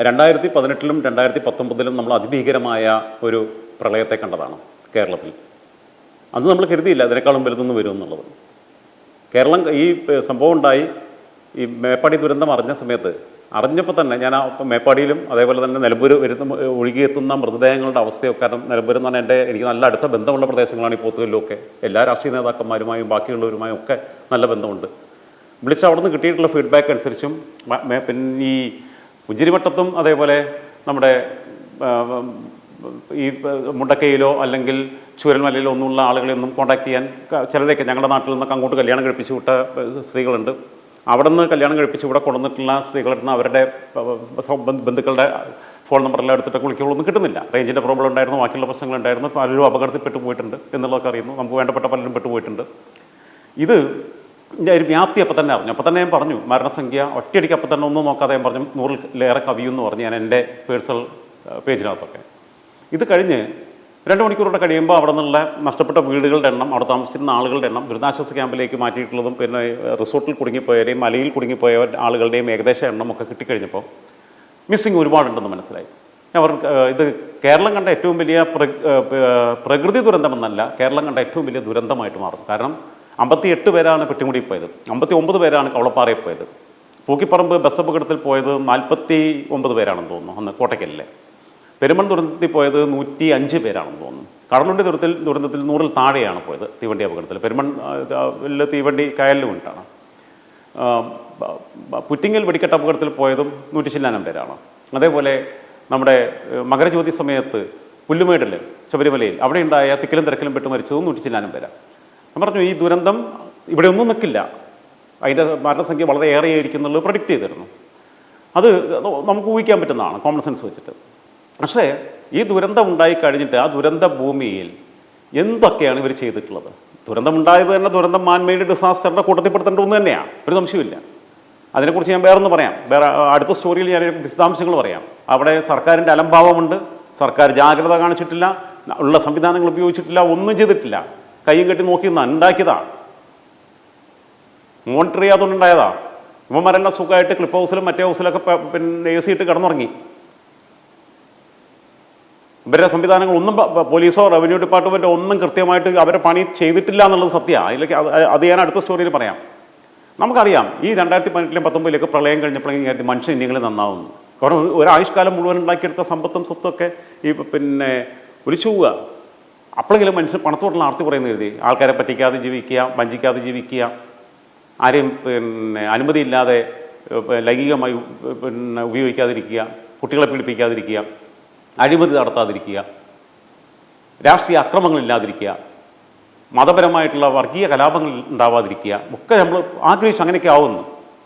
രണ്ടായിരത്തി പതിനെട്ടിലും രണ്ടായിരത്തി പത്തൊമ്പതിലും നമ്മൾ അതിഭീകരമായ ഒരു പ്രളയത്തെ കണ്ടതാണ് കേരളത്തിൽ. അന്ന് നമ്മൾ കരുതിയില്ല അതിനേക്കാളും വലുതൊന്നും വരും എന്നുള്ളത്. കേരളം ഈ സംഭവം ഉണ്ടായി. ഈ മേപ്പാടി ദുരന്തം അറിഞ്ഞ സമയത്ത് അറിഞ്ഞപ്പോൾ തന്നെ ഞാൻ മേപ്പാടിയിലും അതേപോലെ തന്നെ നിലമ്പൂർ വരുന്ന ഒഴുകിയെത്തുന്ന മൃതദേഹങ്ങളുടെ അവസ്ഥയൊക്കെ കാരണം നിലമ്പൂർ എന്ന് പറഞ്ഞാൽ എന്റെ എനിക്ക് നല്ല അടുത്ത ബന്ധമുള്ള പ്രദേശങ്ങളാണ് ഈ പോത്തുകല്ലുമൊക്കെ എല്ലാ രാഷ്ട്രീയ നേതാക്കന്മാരുമായും ബാക്കിയുള്ളവരുമായും ഒക്കെ നല്ല ബന്ധമുണ്ട്. വിളിച്ച് അവിടെ നിന്ന് കിട്ടിയിട്ടുള്ള ഫീഡ്ബാക്ക് അനുസരിച്ചും പിന്നെ ഈ ഉജിരിമട്ടത്തും അതേപോലെ നമ്മുടെ ഈ മുണ്ടക്കയിലോ അല്ലെങ്കിൽ ചൂരൽമലയിലോ ഒന്നുമുള്ള ആളുകളെ ഒന്നും കോൺടാക്ട് ചെയ്യാൻ ചിലരൊക്കെ ഞങ്ങളുടെ നാട്ടിൽ നിന്നൊക്കെ അങ്ങോട്ട് കല്യാണം കഴിപ്പിച്ച് വിട്ട സ്ത്രീകളുണ്ട്. അവിടെ നിന്ന് കല്യാണം കഴിപ്പിച്ച് ഇവിടെ കൊണ്ടുവന്നിട്ടുള്ള സ്ത്രീകളുടെ നിന്ന് അവരുടെ ബന്ധുക്കളുടെ ഫോൺ നമ്പറെല്ലാം എടുത്തിട്ട് വിളിക്കുകളൊന്നും കിട്ടുന്നില്ല. റേഞ്ചിന്റെ പ്രോബ്ലം ഉണ്ടായിരുന്നു ബാക്കിയുള്ള പ്രശ്നങ്ങളുണ്ടായിരുന്നു പലരും അപകടത്തിൽപ്പെട്ട് പോയിട്ടുണ്ട് എന്നുള്ളതൊക്കെ അറിയുന്നു. നമുക്ക് വേണ്ടപ്പെട്ട പലരും പെട്ടുപോയിട്ടുണ്ട്. ഇത് ഇതിന്റെ ഒരു വ്യാപ്തി അപ്പം തന്നെ അറിഞ്ഞു. അപ്പം തന്നെ ഞാൻ പറഞ്ഞു മരണസംഖ്യ ഒറ്റയടിക്ക് അപ്പം തന്നെ ഒന്നും നോക്കാതെ ഞാൻ പറഞ്ഞു നൂറിലേറെ കവിയെന്ന് പറഞ്ഞ് ഞാൻ എന്റെ പേഴ്സണൽ പേജിനകത്തൊക്കെ. ഇത് കഴിഞ്ഞ് രണ്ട് മണിക്കൂറോടെ കഴിയുമ്പോൾ അവിടെ നിന്നുള്ള നഷ്ടപ്പെട്ട വീടുകളുടെ എണ്ണം അവിടെ താമസിച്ചിരുന്ന ആളുകളുടെ എണ്ണം ദുരിതാശ്വാസ ക്യാമ്പിലേക്ക് മാറ്റിയിട്ടുള്ളതും പിന്നെ റിസോർട്ടിൽ കുടുങ്ങിപ്പോയവരെയും മലയിൽ കുടുങ്ങിപ്പോയ ആളുകളുടെയും ഏകദേശ എണ്ണം ഒക്കെ കിട്ടിക്കഴിഞ്ഞപ്പോൾ മിസ്സിങ് ഒരുപാടുണ്ടെന്ന് മനസ്സിലായി. അവർ ഇത് കേരളം കണ്ട ഏറ്റവും വലിയ പ്രകൃതി ദുരന്തമെന്നല്ല കേരളം കണ്ട ഏറ്റവും വലിയ ദുരന്തമായിട്ട് മാറും. കാരണം അമ്പത്തി എട്ട് പേരാണ് പെട്ടിമുടി പോയത്. അമ്പത്തി ഒമ്പത് പേരാണ് കവളപ്പാറയിൽ പോയത്. പൂക്കിപ്പറമ്പ് ബസ് അപകടത്തിൽ പോയത് നാൽപ്പത്തി ഒമ്പത് പേരാണെന്ന് തോന്നുന്നു അന്ന് കോട്ടയ്ക്കലിലെ. പെരുമൺ ദുരന്തത്തിൽ പോയത് നൂറ്റി അഞ്ച് പേരാണെന്ന് തോന്നുന്നു. കടലുണ്ടി ദുരത്തിൽ ദുരന്തത്തിൽ നൂറിൽ താഴെയാണ് പോയത് തീവണ്ടി അപകടത്തിൽ. പെരുമൺ തീവണ്ടി കയലിലും ബ- പുറ്റിങ്ങൽ വെടിക്കെട്ട് അപകടത്തിൽ പോയതും നൂറ്റി ചില്ലാനം പേരാണ്. അതേപോലെ നമ്മുടെ മകരജ്യോതി സമയത്ത് പുല്ലുമേടിൽ ശബരിമലയിൽ അവിടെ ഉണ്ടായ തിക്കിലും തിരക്കിലും പെട്ട് മരിച്ചതും നൂറ്റി ചില്ലാനം പേരാണ്. ഞാൻ പറഞ്ഞു ഈ ദുരന്തം ഇവിടെ ഒന്നും നിൽക്കില്ല. അതിന്റെ മരണസംഖ്യ വളരെ ഏറെയായിരിക്കും എന്നുള്ളത് പ്രൊഡിക്റ്റ് ചെയ്തിരുന്നു. അത് നമുക്ക് ഊഹിക്കാൻ പറ്റുന്നതാണ് കോമൺ സെൻസ് വെച്ചിട്ട്. പക്ഷേ ഈ ദുരന്തം ഉണ്ടായി കഴിഞ്ഞിട്ട് ആ ദുരന്ത ഭൂമിയിൽ എന്തൊക്കെയാണ് ഇവർ ചെയ്തിട്ടുള്ളത്? ദുരന്തം ഉണ്ടായത് തന്നെ ദുരന്തം മാൻമെയ്ഡ് ഡിസാസ്റ്ററിന്റെ കൂട്ടത്തിൽപ്പെടുത്തേണ്ട ഒന്ന് തന്നെയാണ്. ഒരു സംശയമില്ല അതിനെക്കുറിച്ച് ഞാൻ വേറെ വേറൊന്ന് പറയാം. വേറെ അടുത്ത സ്റ്റോറിയിൽ ഞാൻ വിശദാംശങ്ങൾ പറയാം. അവിടെ സർക്കാരിന്റെ അലംഭാവമുണ്ട്. സർക്കാർ ജാഗ്രത കാണിച്ചിട്ടില്ല. ഉള്ള സംവിധാനങ്ങൾ ഉപയോഗിച്ചിട്ടില്ല. ഒന്നും ചെയ്തിട്ടില്ല. കൈയും കെട്ടി നോക്കി ഉണ്ടാക്കിയതാ മോണിറ്റർ ചെയ്യാത്തതുകൊണ്ടുണ്ടായതാ ഇവന്മാരെല്ലാം സുഖമായിട്ട് ക്ലിപ്പ് ഹൗസിലും മറ്റേ ഹൗസിലൊക്കെ പിന്നെ എ സി ഇട്ട് കിടന്നുറങ്ങി. ഇവരുടെ പ- പോലീസോ റവന്യൂ ഡിപ്പാർട്ട്മെന്റോ ഒന്നും കൃത്യമായിട്ട് അവരെ പണി ചെയ്തിട്ടില്ല എന്നുള്ളത് സത്യമാണ് അതിലേക്ക് അത് ഞാൻ അടുത്ത സ്റ്റോറിയിൽ പറയാം. നമുക്കറിയാം ഈ രണ്ടായിരത്തി പതിനെട്ടിലും പത്തൊമ്പതിലൊക്കെ പ്രളയം കഴിഞ്ഞപ്പോഴേക്കും മനുഷ്യൻ ഇനിങ്ങൾ നന്നാവുന്നു. കാരണം ഒരു- മുഴുവൻ ഉണ്ടാക്കിയെടുത്ത സമ്പത്തും സ്വത്തൊക്കെ ഈ പിന്നെ ഒലിച്ചു പോവുക അപ്പോഴെങ്കിലും മനുഷ്യൻ പണത്തോട്ടുള്ള ആർത്തി പറയുന്നത് എഴുതി ആൾക്കാരെ പറ്റിക്കാതെ ജീവിക്കുക വഞ്ചിക്കാതെ ജീവിക്കുക. ആരെയും പിന്നെ അനുമതിയില്ലാതെ ലൈംഗികമായി പിന്നെ ഉപയോഗിക്കാതിരിക്കുക കുട്ടികളെ പീഡിപ്പിക്കാതിരിക്കുക അഴിമതി നടത്താതിരിക്കുക രാഷ്ട്രീയ അക്രമങ്ങളില്ലാതിരിക്കുക മതപരമായിട്ടുള്ള വർഗീയ കലാപങ്ങൾ ഉണ്ടാവാതിരിക്കുക ഒക്കെ നമ്മൾ ആഗ്രഹിച്ചു അങ്ങനെയൊക്കെ ആവുന്നു.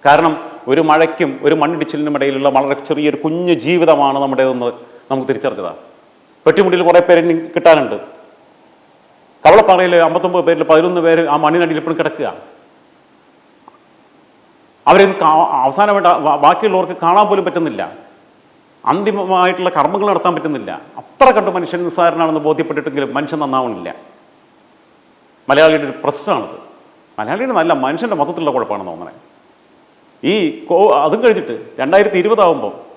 കാരണം ഒരു മഴയ്ക്കും ഒരു മണ്ണിടിച്ചിലിനും ഇടയിലുള്ള വളരെ ചെറിയൊരു കുഞ്ഞു ജീവിതമാണ് നമ്മുടേതെന്ന് നമുക്ക് തിരിച്ചറിഞ്ഞതാണ് പെട്ടിമുട്ടിയിൽ കുറേ പേരെ കിട്ടാനുണ്ട്. കവളപ്പാറയിൽ അമ്പത്തൊമ്പത് പേരിൽ പതിനൊന്ന് പേര് ആ മണ്ണിനടിയിൽ ഇപ്പോഴും കിടക്കുകയാണ് അവരെ അവസാനമായിട്ട് ബാക്കിയുള്ളവർക്ക് കാണാൻ പോലും പറ്റുന്നില്ല. അന്തിമമായിട്ടുള്ള കർമ്മങ്ങൾ നടത്താൻ പറ്റുന്നില്ല. അത്ര കണ്ട് മനുഷ്യൻ നിസ്സാരനാണെന്ന് ബോധ്യപ്പെട്ടിട്ടെങ്കിലും മനുഷ്യൻ നന്നാവണില്ല. മലയാളിയുടെ ഒരു പ്രശ്നമാണത്. മലയാളിയുടെ നല്ല മനുഷ്യന്റെ മൊത്തത്തിലുള്ള കുഴപ്പമാണെന്ന് തോന്നണേ. ഈ കോ അതും കഴിഞ്ഞിട്ട് രണ്ടായിരത്തി ഇരുപതാവുമ്പോൾ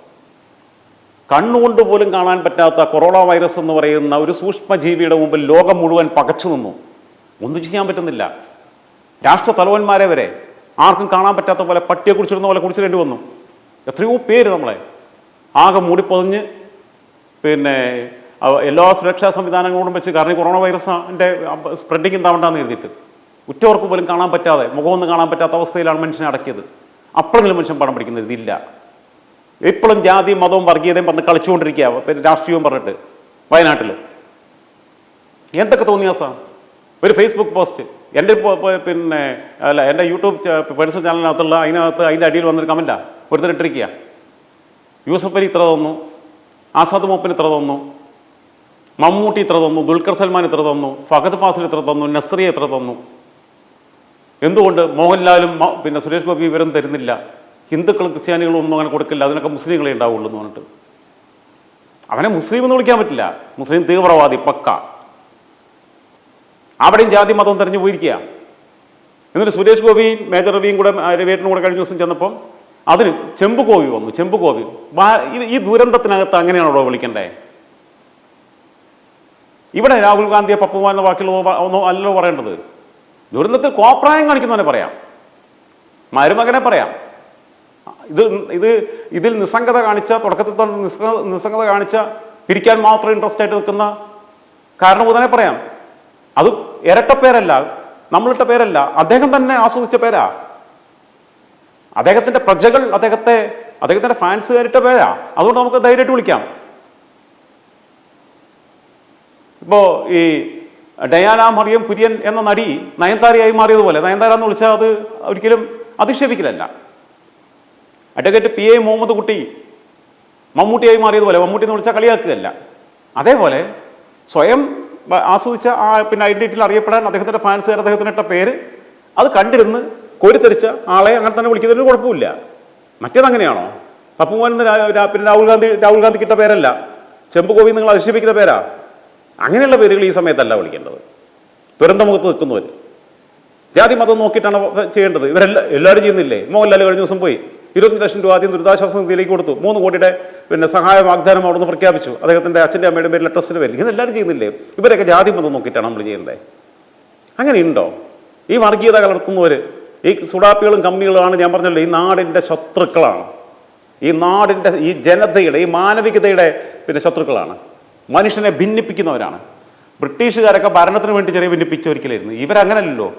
കണ്ണുകൊണ്ട് പോലും കാണാൻ പറ്റാത്ത കൊറോണ വൈറസ് എന്ന് പറയുന്ന ഒരു സൂക്ഷ്മജീവിയുടെ മുമ്പിൽ ലോകം മുഴുവൻ പകച്ചു നിന്നു. ഒന്നും ചെയ്യാൻ പറ്റുന്നില്ല. രാഷ്ട്ര തലവന്മാരെ വരെ ആർക്കും കാണാൻ പറ്റാത്ത പോലെ പട്ടിയെ കുടിച്ചിരുന്ന പോലെ കുടിച്ചിടേണ്ടി വന്നു. എത്രയോ പേര് നമ്മളെ. ആകെ മൂടിപ്പൊതിഞ്ഞ് പിന്നെ എല്ലാ സുരക്ഷാ സംവിധാനങ്ങളോടും വെച്ച് കാരണം കൊറോണ വൈറസിന്റെ സ്പ്രെഡിങ് ഉണ്ടാവണ്ടെന്ന് എഴുതിയിട്ട് ഉറ്റവർക്ക് പോലും കാണാൻ പറ്റാതെ മുഖമൊന്നും കാണാൻ പറ്റാത്ത അവസ്ഥയിലാണ് മനുഷ്യനെ അടക്കിയത്. അപ്പോഴെങ്കിലും മനുഷ്യൻ പണം പിടിക്കുന്ന ഇതില്ല. ഇപ്പോഴും ജാതി മതവും വർഗീയതയും പറഞ്ഞ് കളിച്ചുകൊണ്ടിരിക്കുക പിന്നെ രാഷ്ട്രീയവും പറഞ്ഞിട്ട് വയനാട്ടിൽ. എന്തൊക്കെ തോന്നിയാസാ ഒരു ഫേസ്ബുക്ക് പോസ്റ്റ് എന്റെ പിന്നെ അല്ല എന്റെ യൂട്യൂബ് പേഴ്സണൽ ചാനലിനകത്തുള്ള അതിനകത്ത് അതിന്റെ അടിയിൽ വന്നൊരു കമന്റാ ഒരുത്തരിട്ടിരിക്കുക യൂസഫ് അലി ഇത്ര തന്നു. ആസാദ് മൂപ്പന് ഇത്ര തന്നു. മമ്മൂട്ടി ഇത്ര തന്നു. ദുൽഖർ സൽമാൻ ഇത്ര തന്നു. ഫഹദ് ഫാസിൽ ഇത്ര തന്നു. നസ്രിയ ഇത്ര തന്നു. എന്തുകൊണ്ട് മോഹൻലാലും പിന്നെ സുരേഷ് ഗോപി ഇവരും തരുന്നില്ല? ഹിന്ദുക്കളും ക്രിസ്ത്യാനികളും ഒന്നും അങ്ങനെ കൊടുക്കില്ല. അതിനൊക്കെ മുസ്ലിങ്ങളെ ഉണ്ടാവുള്ളൂ എന്ന് പറഞ്ഞിട്ട്. അവനെ മുസ്ലിം എന്ന് വിളിക്കാൻ പറ്റില്ല. മുസ്ലിം തീവ്രവാദി പക്ക. അവിടെയും ജാതി മതം തെരഞ്ഞു പോയിരിക്കുക എന്നിട്ട് സുരേഷ് ഗോപി മേജർ രവിയും കൂടെ രവിയേട്ടനും കൂടെ കഴിഞ്ഞ ദിവസം ചെന്നപ്പം അതിന് ചെമ്പ് കോവി വന്നു ചെമ്പ് കോവി. ഈ ദുരന്തത്തിനകത്ത് അങ്ങനെയാണോ വിളിക്കണ്ടേ? ഇവിടെ രാഹുൽ ഗാന്ധിയെ പപ്പുമാൻ എന്ന വാക്കിലോ ഒന്നോ അല്ലല്ലോ പറയേണ്ടത്. ദുരന്തത്തിൽ കോപ്രായം കാണിക്കുന്നവനെ പറയാം. മരുമകനെ പറയാം. ഇത് ഇത് ഇതിൽ നിസ്സംഗത കാണിച്ച തുടക്കത്തിൽ തന്നെ നിസ്സംഗത കാണിച്ച പിരിക്കാൻ മാത്രം ഇൻട്രസ്റ്റ് ആയിട്ട് നിൽക്കുന്ന കാരണം ഉടനെ പറയാം. അത് ഇരട്ട പേരല്ല നമ്മളിട്ട പേരല്ല അദ്ദേഹം തന്നെ ആസ്വദിച്ച പേരാ. അദ്ദേഹത്തിന്റെ പ്രജകൾ അദ്ദേഹത്തെ അദ്ദേഹത്തിന്റെ ഫാൻസുകാരിട്ട പേരാ. അതുകൊണ്ട് നമുക്ക് ധൈര്യമായിട്ട് വിളിക്കാം. ഇപ്പോ ഈ ഡയാന മറിയം കുര്യൻ എന്ന നടി നയൻതാരയായി മാറിയതുപോലെ നയൻതാര എന്ന് വിളിച്ചാൽ അത് ഒരിക്കലും അധിക്ഷേപിക്കലല്ല. Advocate P A Muhammad Kutty മമ്മൂട്ടിയായി മാറിയതുപോലെ Mammootty എന്ന് വിളിച്ചാൽ കളിയാക്കുകയല്ല. അതേപോലെ സ്വയം ആസ്വദിച്ച ആ പിന്നെ ഐഡന്റിറ്റിയിൽ അറിയപ്പെടാൻ അദ്ദേഹത്തിന്റെ ഫാൻസുകാർ അദ്ദേഹത്തിന് ഇട്ട പേര് അത് കണ്ടിരുന്ന് കോരിത്തെറിച്ച ആളെ അങ്ങനെ തന്നെ വിളിക്കുന്നതിന് കുഴപ്പമില്ല. മറ്റേത് അങ്ങനെയാണോ പപ്പുമോൻ എന്ന് പിന്നെ രാഹുൽ ഗാന്ധി രാഹുൽ ഗാന്ധിക്ക് കിട്ട പേരല്ല. ചെമ്പ് കോവി നിങ്ങൾ അധിക്ഷേപിക്കുന്ന പേരാ. അങ്ങനെയുള്ള പേരുകൾ ഈ സമയത്തല്ല വിളിക്കേണ്ടത്. ദുരന്തമുഖത്ത് നിൽക്കുന്നവർ ജാതി മതം നോക്കിയിട്ടാണ് ചെയ്യേണ്ടത്. ഇവരെല്ലാം എല്ലാവരും ചെയ്യുന്നില്ലേ? മോഹൻലാൽ കഴിഞ്ഞ ദിവസം പോയി. ഇരുപത്തഞ്ച് ലക്ഷം രൂപ ആദ്യം ദുരിതാശ്വാസ നിധിയിലേക്ക് കൊടുത്തു. മൂന്ന് കോടിയുടെ പിന്നെ സഹായ വാഗ്ദാനം അവിടുന്ന് പ്രഖ്യാപിച്ചു. അദ്ദേഹത്തിന്റെ അച്ഛന്റെ അമ്മയുടെ പേരിൽ ട്രസ്റ്റിന് പേരിൽ ഇങ്ങനെ എല്ലാവരും ചെയ്യുന്നില്ലേ? ഇവരൊക്കെ ജാതി മതം നോക്കിയിട്ടാണ് നമ്മൾ ചെയ്യുന്നത്. അങ്ങനെയുണ്ടോ? ഈ വർഗീയത കലർത്തുന്നവർ ഈ സുഡാപ്പികളും കമ്പനികളുമാണ് ഞാൻ പറഞ്ഞല്ലോ ഈ നാടിന്റെ ശത്രുക്കളാണ്. ഈ നാടിന്റെ ഈ ജനതയുടെ ഈ മാനവികതയുടെ പിന്നെ ശത്രുക്കളാണ്. മനുഷ്യനെ ഭിന്നിപ്പിക്കുന്നവരാണ്. ബ്രിട്ടീഷുകാരൊക്കെ ഭരണത്തിന് വേണ്ടി ചെറിയ ഭിന്നിപ്പിച്ചൊരിക്കലായിരുന്നു ഇവരങ്ങനല്ലല്ലോ.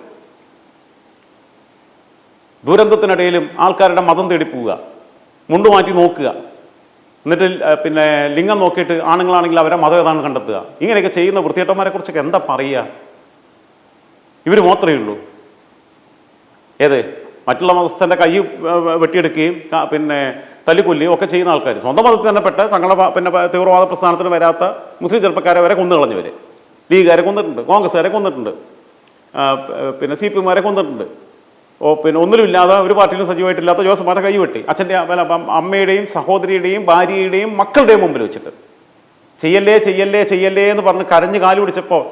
ദുരന്തത്തിനിടയിലും ആൾക്കാരുടെ മതം തേടി പോവുക. മുണ്ടു മാറ്റി നോക്കുക. എന്നിട്ട് പിന്നെ ലിംഗം നോക്കിയിട്ട് ആണുങ്ങളാണെങ്കിൽ അവരെ മതം ഏതാണ് കണ്ടെത്തുക. ഇങ്ങനെയൊക്കെ ചെയ്യുന്ന വൃത്തിയേട്ടന്മാരെ കുറിച്ചൊക്കെ എന്താ പറയുക? ഇവർ മാത്രമേ ഉള്ളൂ. ഏത്? മറ്റുള്ള മതസ്ഥന്റെ കൈ വെട്ടിയെടുക്കുകയും പിന്നെ തല്ലിക്കൊല്ലുകയും ഒക്കെ ചെയ്യുന്ന ആൾക്കാർ സ്വന്തം മതത്തിൽ തന്നെ പെട്ട തങ്ങളുടെ പിന്നെ തീവ്രവാദ പ്രസ്ഥാനത്തിന് വരാത്ത മുസ്ലിം ചെറുപ്പക്കാരെ വരെ കൊന്നു കളഞ്ഞവർ ലീഗുകാരെ കൊന്നിട്ടുണ്ട് കോൺഗ്രസ്സുകാരെ കൊന്നിട്ടുണ്ട് പിന്നെ സി പി എമ്മാരെ കൊന്നിട്ടുണ്ട്. ഓ പിന്നെ ഒന്നിലുമില്ലാതെ ഒരു പാർട്ടിയിലും സജീവമായിട്ടില്ലാത്ത ജോസഫ് കൈ വെട്ടി. അച്ഛന്റെ അമ്മയുടെയും സഹോദരിയുടെയും ഭാര്യയുടെയും മക്കളുടെയും മുമ്പിൽ വെച്ചിട്ട്. ചെയ്യല്ലേ ചെയ്യല്ലേ ചെയ്യല്ലേ എന്ന് പറഞ്ഞ് കരഞ്ഞ് കാൽ പിടിച്ചപ്പോൾ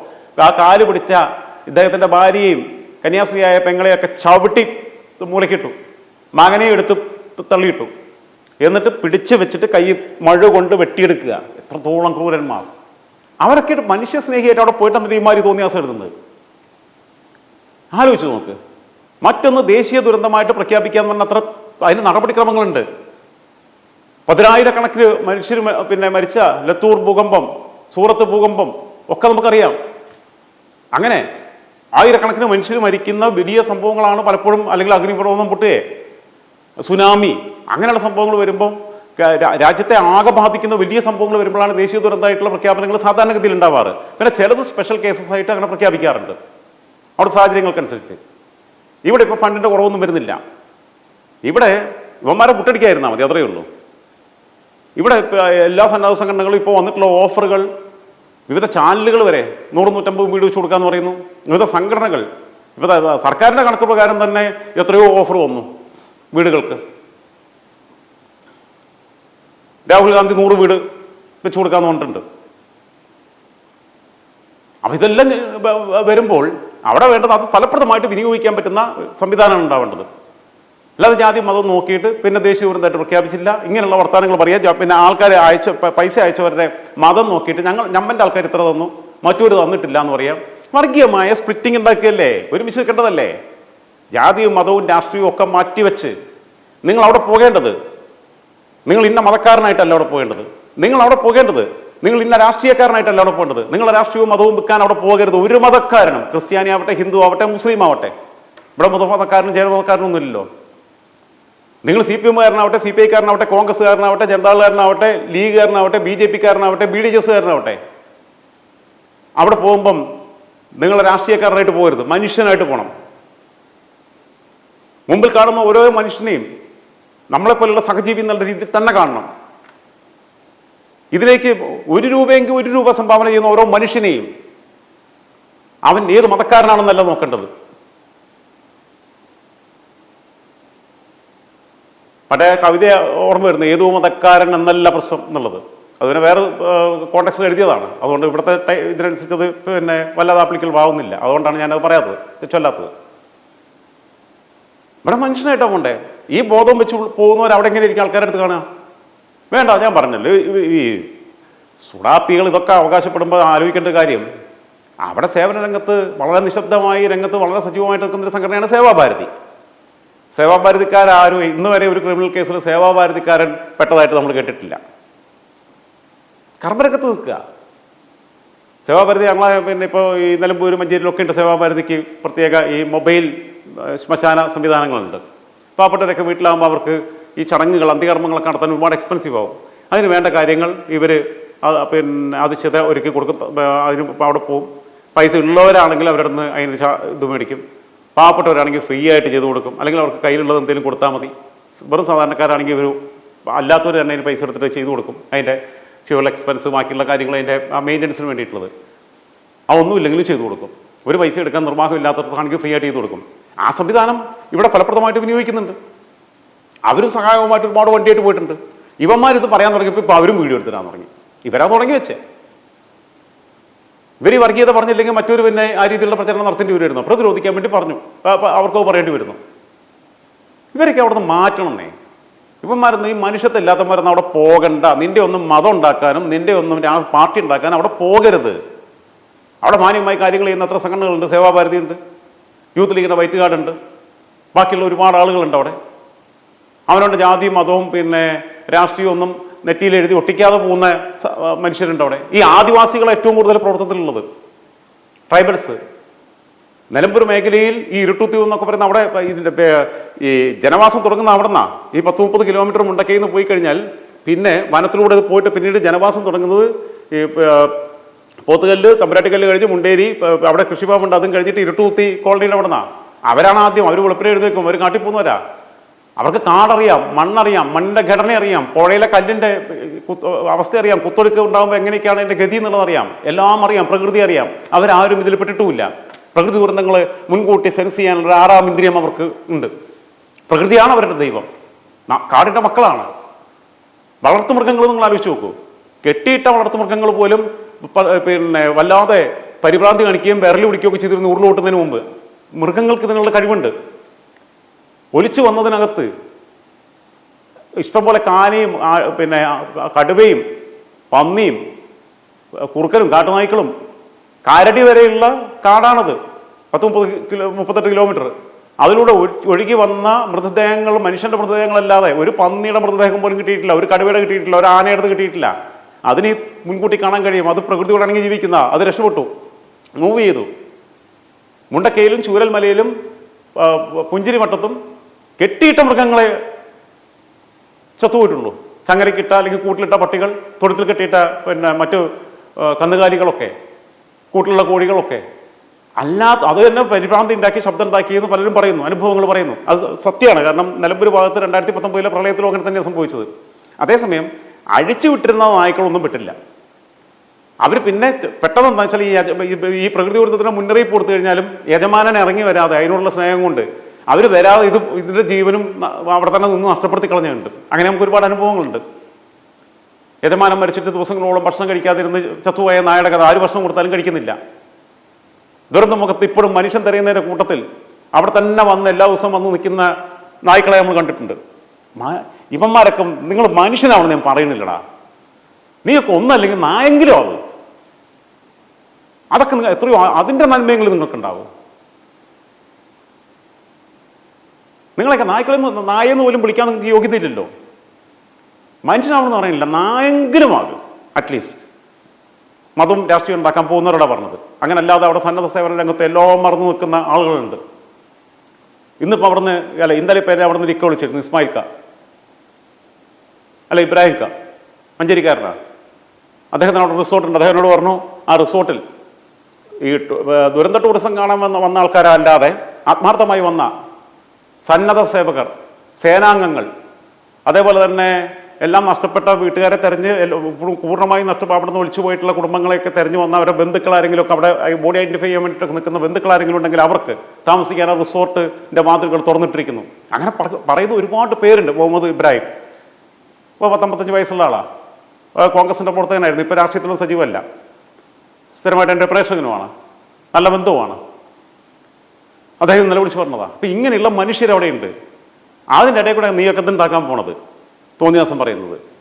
ആ കാൽ പിടിച്ച ഇദ്ദേഹത്തിന്റെ ഭാര്യയും കന്യാസ്ത്രീയായ പെങ്ങളെയൊക്കെ ചവിട്ടി മൂലക്കിട്ടു. മകനെ എടുത്ത് തള്ളിയിട്ടു. എന്നിട്ട് പിടിച്ച് വെച്ചിട്ട് കൈ മഴ കൊണ്ട് വെട്ടിയെടുക്കുക. എത്രത്തോളം ക്രൂരന്മാർ. അവരൊക്കെ മനുഷ്യ സ്നേഹിയായിട്ട് അവിടെ പോയിട്ട് എന്നിട്ട് മാതിരി തോന്നിയാസം എഴുതുന്നത്. ആലോചിച്ച് നോക്ക്. മറ്റൊന്ന് ദേശീയ ദുരന്തമായിട്ട് പ്രഖ്യാപിക്കാൻ പറഞ്ഞാൽ അത്ര അതിന് നടപടിക്രമങ്ങളുണ്ട്. പതിനായിരക്കണക്കിന് മനുഷ്യർ പിന്നെ മരിച്ച ലത്തൂർ ഭൂകമ്പം സൂറത്ത് ഭൂകമ്പം ഒക്കെ നമുക്കറിയാം. അങ്ങനെ ആയിരക്കണക്കിന് മനുഷ്യർ മരിക്കുന്ന വലിയ സംഭവങ്ങളാണ് പലപ്പോഴും അല്ലെങ്കിൽ അഗ്നിപർവതം പൊട്ടുകയെ സുനാമി അങ്ങനെയുള്ള സംഭവങ്ങൾ വരുമ്പം രാജ്യത്തെ ആകെ ബാധിക്കുന്ന വലിയ സംഭവങ്ങൾ വരുമ്പോഴാണ് ദേശീയ ദുരന്തമായിട്ടുള്ള പ്രഖ്യാപനങ്ങൾ സാധാരണഗതിയിൽ ഉണ്ടാവാറ്. പിന്നെ ചിലത് സ്പെഷ്യൽ കേസസ് ആയിട്ട് അങ്ങനെ പ്രഖ്യാപിക്കാറുണ്ട്. അവിടെ സാഹചര്യങ്ങൾക്കനുസരിച്ച്. ഇവിടെ ഇപ്പോൾ ഫണ്ടിന്റെ കുറവൊന്നും വരുന്നില്ല. ഇവിടെ ഇവന്മാരെ മുട്ടടിക്കായിരുന്നാൽ മതി അത്രയേ ഉള്ളൂ. ഇവിടെ എല്ലാ സന്നദ്ധ സംഘടനകളും ഇപ്പോൾ വന്നിട്ടുള്ള ഓഫറുകൾ വിവിധ ചാനലുകൾ വരെ നൂറ് നൂറ്റമ്പത് വീട് വെച്ച് കൊടുക്കാന്ന് പറയുന്നു. വിവിധ സംഘടനകൾ ഇപ്പോൾ സർക്കാരിന്റെ കണക്ക് പ്രകാരം തന്നെ എത്രയോ ഓഫർ വന്നു വീടുകൾക്ക്. രാഹുൽ ഗാന്ധി നൂറ് വീട് വെച്ച് കൊടുക്കാന്ന് പറഞ്ഞിട്ടുണ്ട്. അപ്പം ഇതെല്ലാം വരുമ്പോൾ അവിടെ വേണ്ടത് അത് ഫലപ്രദമായിട്ട് വിനിയോഗിക്കാൻ പറ്റുന്ന സംവിധാനമാണ് ഉണ്ടാവേണ്ടത്. അല്ലാതെ ജാതി മതം നോക്കിയിട്ട് പിന്നെ ദേശീയ ദുരന്തമായിട്ട് പ്രഖ്യാപിച്ചില്ല. ഇങ്ങനെയുള്ള വർത്തമാനങ്ങൾ പറയാം. പിന്നെ ആൾക്കാരെ അയച്ച പൈസ അയച്ചവരുടെ മതം നോക്കിയിട്ട് ഞങ്ങൾ ഞമ്മന്റെ ആൾക്കാർ ഇത്ര തന്നു. മറ്റൊരു തന്നിട്ടില്ല എന്ന് പറയാം. വർഗീയമായ സ്പ്ലിറ്റിംഗ് ഉണ്ടാക്കിയല്ലേ? ഒരുമിച്ച് നിൽക്കേണ്ടതല്ലേ ജാതിയും മതവും രാഷ്ട്രീയവും ഒക്കെ മാറ്റിവെച്ച് നിങ്ങൾ അവിടെ പോകേണ്ടത്. നിങ്ങൾ ഇന്ന മതക്കാരനായിട്ടല്ല അവിടെ പോകേണ്ടത്. നിങ്ങൾ അവിടെ പോകേണ്ടത്. നിങ്ങൾ ഇന്ന രാഷ്ട്രീയക്കാരനായിട്ടല്ല അവിടെ പോകേണ്ടത്. നിങ്ങൾ രാഷ്ട്രീയവും മതവും വിൽക്കാൻ അവിടെ പോകരുത്. ഒരു മതക്കാരനും ക്രിസ്ത്യാനി ആവട്ടെ ഹിന്ദു ആവട്ടെ മുസ്ലിം ആവട്ടെ ഇവിടെ മതമതക്കാരനും ജനമതക്കാരനും ഒന്നുമില്ലല്ലോ നിങ്ങൾ സി പി എമ്മുകാരനാവട്ടെ സി പി ഐക്കാരനാവട്ടെ കോൺഗ്രസ്സുകാരനാവട്ടെ ജനതാദളക്കാരനാവട്ടെ ലീഗുകാരനാവട്ടെ ബി ജെ പിക്കാരനാവട്ടെ ബി ഡി ജെസ്സുകാരനാവട്ടെ അവിടെ പോകുമ്പം നിങ്ങൾ രാഷ്ട്രീയക്കാരനായിട്ട് പോകരുത്. മനുഷ്യനായിട്ട് പോകണം. മുമ്പിൽ കാണുന്ന ഓരോ മനുഷ്യനെയും നമ്മളെപ്പോലുള്ള സഹജീവി എന്നുള്ള രീതിയിൽ തന്നെ കാണണം. ഇതിലേക്ക് ഒരു രൂപയെങ്കിൽ ഒരു രൂപ സംഭാവന ചെയ്യുന്ന ഓരോ മനുഷ്യനെയും അവൻ ഏത് മതക്കാരനാണെന്നല്ല നോക്കേണ്ടത്. പഴയ കവിത ഓർമ്മ വരുന്നത് ഏതോ മതക്കാരൻ എന്നല്ല പ്രശ്നം എന്നുള്ളത്. അത് പിന്നെ വേറെ കോണ്ടക്സ്റ്റ് എഴുതിയതാണ്. അതുകൊണ്ട് ഇവിടുത്തെ ഇതിനനുസരിച്ച് അത് പിന്നെ വല്ലാതെ ആപ്ലിക്കൽ ആവുന്നില്ല. അതുകൊണ്ടാണ് ഞാനത് പറയാത്തത്. ചൊല്ലാത്തത് ഇവിടെ മനുഷ്യനായിട്ടാണ് പോണ്ടേ? ഈ ബോധം വെച്ച് പോകുന്നവർ അവിടെ എങ്ങനെ ഇരിക്കും? ആൾക്കാരുടെ അടുത്ത് കാണുക. വേണ്ട ഞാൻ പറഞ്ഞല്ലോ. ഈ- സുഡാപ്പികൾ ഇതൊക്കെ അവകാശപ്പെടുമ്പോൾ ആലോചിക്കേണ്ട കാര്യം. അവിടെ സേവന രംഗത്ത് വളരെ നിശബ്ദമായി രംഗത്ത് വളരെ സജീവമായിട്ട് നിൽക്കുന്ന ഒരു സംഘടനയാണ് സേവാഭാരതി. സേവാഭാരതിക്കാരും ഇന്ന് വരെ ഒരു ക്രിമിനൽ കേസിൽ സേവാഭാരതിക്കാരൻ പെട്ടതായിട്ട് നമ്മൾ കേട്ടിട്ടില്ല. കർമ്മരംഗത്ത് നിൽക്കുക. സേവാഭാരതി ഞങ്ങളെ പിന്നെ ഇപ്പോൾ ഈ നിലമ്പൂരും മഞ്ചേരിയിലൊക്കെ ഉണ്ട് സേവാഭാരതിക്ക് പ്രത്യേക ഈ മൊബൈൽ ശ്മശാന സംവിധാനങ്ങളുണ്ട്. പാവപ്പെട്ടവരൊക്കെ വീട്ടിലാകുമ്പോൾ അവർക്ക് ഈ ചടങ്ങുകൾ അന്ത്യകർമ്മങ്ങളൊക്കെ നടത്താൻ ഒരുപാട് എക്സ്പെൻസീവ് ആവും. അതിന് വേണ്ട കാര്യങ്ങൾ ഇവർ പിന്നെ അത് ചിത ഒരുക്കി കൊടുക്കും അതിന് അവിടെ പോവും. പൈസ ഉള്ളവരാണെങ്കിൽ അവരുടെ നിന്ന് അതിന് ഇത് മേടിക്കും. പാവപ്പെട്ടവരാണെങ്കിൽ ഫ്രീ ആയിട്ട് ചെയ്ത് കൊടുക്കും. അല്ലെങ്കിൽ അവർക്ക് കയ്യിലുള്ളത് എന്തെങ്കിലും കൊടുത്താൽ മതി. വെറും സാധാരണക്കാരാണെങ്കിൽ ഒരു അല്ലാത്തവർ തന്നെ അതിന് പൈസ എടുത്തിട്ട് ചെയ്തു കൊടുക്കും. അതിന്റെ ഫ്യൂവൽ എക്സ്പെൻസ് ബാക്കിയുള്ള കാര്യങ്ങൾ അതിന്റെ ആ മെയിന്റനൻസിന് വേണ്ടിയിട്ടുള്ളത്. ഒന്നും ഇല്ലെങ്കിലും ചെയ്തു കൊടുക്കും. ഒരു പൈസ എടുക്കാൻ നിർവാഹം ഇല്ലാത്തവർക്കാണെങ്കിൽ ഫ്രീ ആയിട്ട് ചെയ്തു കൊടുക്കും. ആ സംവിധാനം ഇവിടെ ഫലപ്രദമായിട്ട് വിനിയോഗിക്കുന്നുണ്ട്. അവരും സഹായവുമായിട്ട് ഒരുപാട് വണ്ടിയായിട്ട് പോയിട്ടുണ്ട്. ഇവന്മാരിത് പറയാൻ തുടങ്ങിയപ്പോൾ ഇപ്പോൾ അവരും വീഡിയോ എടുത്തിടാൻ തുടങ്ങി. ഇവരാ തുടങ്ങി വെച്ചേ. ഇവർ വർഗീയത പറഞ്ഞില്ലെങ്കിൽ മറ്റൊരു പിന്നെ ആ രീതിയിലുള്ള പ്രചരണം നടത്തേണ്ടി വരുമായിരുന്നു. പ്രതിരോധിക്കാൻ വേണ്ടി പറഞ്ഞു. അവർക്കോ പറയേണ്ടി വരുന്നു. ഇവരൊക്കെ അവിടെ നിന്ന് മാറ്റണമെന്നേ ഇവന്മാരൊന്നും ഈ മനുഷ്യത്തെ ഇല്ലാത്തവന്മാരൊന്നും അവിടെ പോകണ്ട. നിന്റെ ഒന്നും മതം ഉണ്ടാക്കാനും നിന്റെ ഒന്നും പാർട്ടി ഉണ്ടാക്കാനും അവിടെ പോകരുത്. അവിടെ മാന്യമായി കാര്യങ്ങൾ ചെയ്യുന്ന അത്ര സംഘടനകളുണ്ട്. സേവാഭാരതി ഉണ്ട് യൂത്ത് ലീഗിന്റെ വൈറ്റ് കാർഡുണ്ട്. ബാക്കിയുള്ള ഒരുപാട് ആളുകളുണ്ട് അവിടെ. അവനവന്റെ ജാതിയും മതവും പിന്നെ രാഷ്ട്രീയവും ഒന്നും നെറ്റിയിൽ എഴുതി ഒട്ടിക്കാതെ പോകുന്ന മനുഷ്യരുണ്ട് അവിടെ. ഈ ആദിവാസികൾ ഏറ്റവും കൂടുതൽ പ്രവർത്തനത്തിലുള്ളത് ട്രൈബൽസ്. നിലമ്പൂർ മേഖലയിൽ ഈ ഇരുട്ടുത്തി എന്നൊക്കെ പറയുന്ന അവിടെ ഇതിന്റെ ഈ ജനവാസം തുടങ്ങുന്ന അവിടെ നിന്നാണ് ഈ പത്ത് മുപ്പത് കിലോമീറ്റർ മുണ്ടക്കയിൽ നിന്ന് പോയി കഴിഞ്ഞാൽ പിന്നെ വനത്തിലൂടെ പോയിട്ട് പിന്നീട് ജനവാസം തുടങ്ങുന്നത് ഈ പോത്തുകല്ല് തമ്പുരാട്ടിക്കല്ല് കഴിഞ്ഞ് മുണ്ടേരി അവിടെ കൃഷിഭവനുണ്ട് അതും കഴിഞ്ഞിട്ട് ഇരുട്ടുകുത്തി കോളനിയുടെ അവിടെ നിന്നാണ് അവരാണ് ആദ്യം. അവർ വെളുപ്പിനെ എഴുതേക്കും അവർ കാട്ടിൽ അവർക്ക് കാടറിയാം മണ്ണറിയാം മണ്ണിന്റെ ഘടന അറിയാം പുഴയിലെ കല്ലിന്റെ അവസ്ഥ അറിയാം കുത്തൊഴുക്ക് ഉണ്ടാകുമ്പോൾ എങ്ങനെയൊക്കെയാണ് അതിന്റെ ഗതി എന്നുള്ളത് അറിയാം. എല്ലാം അറിയാം പ്രകൃതി അറിയാം. അവരാരും ഇതിൽ പെട്ടിട്ടുമില്ല. പ്രകൃതി ദുരന്തങ്ങൾ മുൻകൂട്ടി സെൻസ് ചെയ്യാനുള്ള ആറാം ഇന്ദ്രിയം അവർക്ക് ഉണ്ട്. പ്രകൃതിയാണ് അവരുടെ ദൈവം. കാടിന്റെ മക്കളാണ്. വളർത്തുമൃഗങ്ങൾ നിങ്ങൾ ആലോചിച്ച് നോക്കൂ. കെട്ടിയിട്ട വളർത്തുമൃഗങ്ങൾ പോലും പിന്നെ വല്ലാതെ പരിഭ്രാന്തി കാണിക്കുകയും വിരൽ പിടിക്കുകയൊക്കെ ചെയ്തിരുന്നു ഉരുളോട്ടുന്നതിന് മുമ്പ് മൃഗങ്ങൾക്ക് ഇതിനുള്ള കഴിവുണ്ട്. ഒലിച്ചു വന്നതിനകത്ത് ഇഷ്ടംപോലെ കാനയും പിന്നെ കടുവയും പന്നിയും കുറുക്കനും കാട്ടുനായ്ക്കളും കാരടി വരെയുള്ള കാടാണത്. പത്ത് മുപ്പത് കിലോ മുപ്പത്തെട്ട് കിലോമീറ്റർ. അതിലൂടെ ഒഴുകി വന്ന മൃതദേഹങ്ങൾ മനുഷ്യന്റെ മൃതദേഹങ്ങളല്ലാതെ ഒരു പന്നിയുടെ മൃതദേഹം പോലും കിട്ടിയിട്ടില്ല ഒരു കടുവയുടെ കിട്ടിയിട്ടില്ല ഒരു ആനയുടെ കിട്ടിയിട്ടില്ല. അതിന് മുൻകൂട്ടി കാണാൻ കഴിയും. അത് പ്രകൃതിയോട് ഇണങ്ങി ജീവിക്കുന്ന അത് രക്ഷപ്പെട്ടു. മൂവ് ചെയ്തു. മുണ്ടക്കയിലും ചൂരൽമലയിലും പുഞ്ചിരിമട്ടത്തും കെട്ടിയിട്ട മൃഗങ്ങളെ ചത്തുപോയിട്ടുള്ളൂ ചങ്ങരക്കിട്ട അല്ലെങ്കിൽ കൂട്ടിലിട്ട പട്ടികൾ തൊടുത്തിൽ കെട്ടിയിട്ട പിന്നെ മറ്റു കന്നുകാലികളൊക്കെ കൂട്ടിലുള്ള കോഴികളൊക്കെ. അല്ലാത്ത അത് തന്നെ പരിഭ്രാന്തി ഉണ്ടാക്കി ശബ്ദം ഉണ്ടാക്കിയെന്ന് പലരും പറയുന്നു അനുഭവങ്ങൾ പറയുന്നു. അത് സത്യമാണ്. കാരണം നിലമ്പൂർ ഭാഗത്ത് രണ്ടായിരത്തി പത്തൊമ്പതിലെ പ്രളയത്തിലും അങ്ങനെ തന്നെയാണ് സംഭവിച്ചത്. അതേസമയം അഴിച്ചു വിട്ടിരുന്ന നായ്ക്കളൊന്നും പെട്ടില്ല അവർ പിന്നെ പെട്ടെന്ന് എന്താ വെച്ചാൽ ഈ ഈ- പ്രകൃതി ദുരന്തത്തിന് മുന്നറിയിപ്പ് കൊടുത്തു കഴിഞ്ഞാലും യജമാനൻ ഇറങ്ങി വരാതെ അതിനുള്ള സ്നേഹം കൊണ്ട് അവർ വരാതെ ഇത് ഇതിന്റെ ജീവനും അവിടെ തന്നെ നിന്ന് നഷ്ടപ്പെടുത്തി കളഞ്ഞിട്ടുണ്ട് അങ്ങനെ നമുക്ക് ഒരുപാട് അനുഭവങ്ങളുണ്ട്. യജമാനം മരിച്ചിട്ട് ദിവസങ്ങളോളം ഭക്ഷണം കഴിക്കാതിരുന്ന് ചത്തുപോയ നായയുടെ കഥ. ആര് ഭക്ഷണം കൊടുത്താലും കഴിക്കുന്നില്ല. ദുരന്ത മുഖത്ത് ഇപ്പോഴും മനുഷ്യൻ തെരയുന്നതിന്റെ കൂട്ടത്തിൽ അവിടെ തന്നെ വന്ന് എല്ലാ ദിവസവും വന്ന് നിൽക്കുന്ന നായ്ക്കളെ നമ്മൾ കണ്ടിട്ടുണ്ട്. ഇവന്മാരൊക്കെ നിങ്ങൾ മനുഷ്യനാണെന്ന് ഞാൻ പറയുന്നില്ലടാ. നീയൊക്കെ ഒന്നല്ലെങ്കിൽ നായെങ്കിലും ആവും. അതൊക്കെ നിങ്ങൾ എത്രയോ അതിന്റെ നന്മയെങ്കിലും നിങ്ങൾക്കുണ്ടാവും. നിങ്ങളൊക്കെ നായ്ക്കളെ നായെന്ന് പോലും വിളിക്കാൻ നിങ്ങൾക്ക് യോഗ്യതയില്ലല്ലോ. മനുഷ്യനാവണമെന്ന് പറയുന്നില്ല നായെങ്കിലും ആകും അറ്റ്ലീസ്റ്റ് മതം രാഷ്ട്രീയം ഉണ്ടാക്കാൻ പോകുന്നവരോടെ പറഞ്ഞത്. അങ്ങനെ അല്ലാതെ അവിടെ സന്നദ്ധ സേവന രംഗത്ത് എല്ലാം മറന്നു നിൽക്കുന്ന ആളുകളുണ്ട്. ഇന്നിപ്പോൾ അവിടുന്ന് അല്ല ഇന്നലെ പേരെ അവിടുന്ന് ഇക്ക വിളിച്ചിരുന്നു ഇസ്മായിൽ ക അല്ല ഇബ്രാഹിം ക മഞ്ചേരിക്കാരനാണ് അദ്ദേഹത്തിന് അവിടെ റിസോർട്ടുണ്ട് അദ്ദേഹത്തിനോട് പറഞ്ഞു ആ റിസോർട്ടിൽ ഈ ദുരന്ത ടൂറിസം കാണാൻ വന്ന വന്ന ആൾക്കാരല്ലാതെ ആത്മാർത്ഥമായി വന്ന സന്നദ്ധ സേവകർ സേനാംഗങ്ങൾ അതേപോലെ തന്നെ എല്ലാം നഷ്ടപ്പെട്ട വീട്ടുകാരെ തെരഞ്ഞ് പൂർണമായും നഷ്ടപ്പെട്ട അവിടെ നിന്ന് ഒളിച്ചു പോയിട്ടുള്ള കുടുംബങ്ങളെയൊക്കെ തെരഞ്ഞു വന്ന അവരുടെ ബന്ധുക്കൾ ആരെങ്കിലും ഒക്കെ അവിടെ ബോഡി ഐഡന്റിഫൈ ചെയ്യാൻ വേണ്ടിയിട്ട് നിൽക്കുന്ന ബന്ധുക്കൾ ആരെങ്കിലും ഉണ്ടെങ്കിൽ അവർക്ക് താമസിക്കാൻ ആ റിസോർട്ടിന്റെ വാതിലുകൾ തുറന്നിട്ടിരിക്കുന്നു. അങ്ങനെ പറ- പറയുന്ന ഒരുപാട് പേരുണ്ട്. മുഹമ്മദ് ഇബ്രാഹിം. ഇപ്പോൾ പത്തൊമ്പത്തഞ്ച് വയസ്സുള്ള ആളാണ് കോൺഗ്രസിന്റെ പ്രവർത്തകനായിരുന്നു. ഇപ്പോൾ രാഷ്ട്രീയത്തിലും സജീവമല്ല. സ്ഥിരമായിട്ട് എന്റെ പ്രേക്ഷകനുമാണ്. നല്ല ബന്ധുവാണ്. അദ്ദേഹം നിലവിളിച്ച് പറഞ്ഞതാണ് അപ്പം ഇങ്ങനെയുള്ള മനുഷ്യരവിടെയുണ്ട്. അതിന്റെ ഇടയിൽ കൂടെ നീയൊക്കെ ഉണ്ടാക്കാൻ പോണത്? തോന്നിയാസം പറയുന്നത്.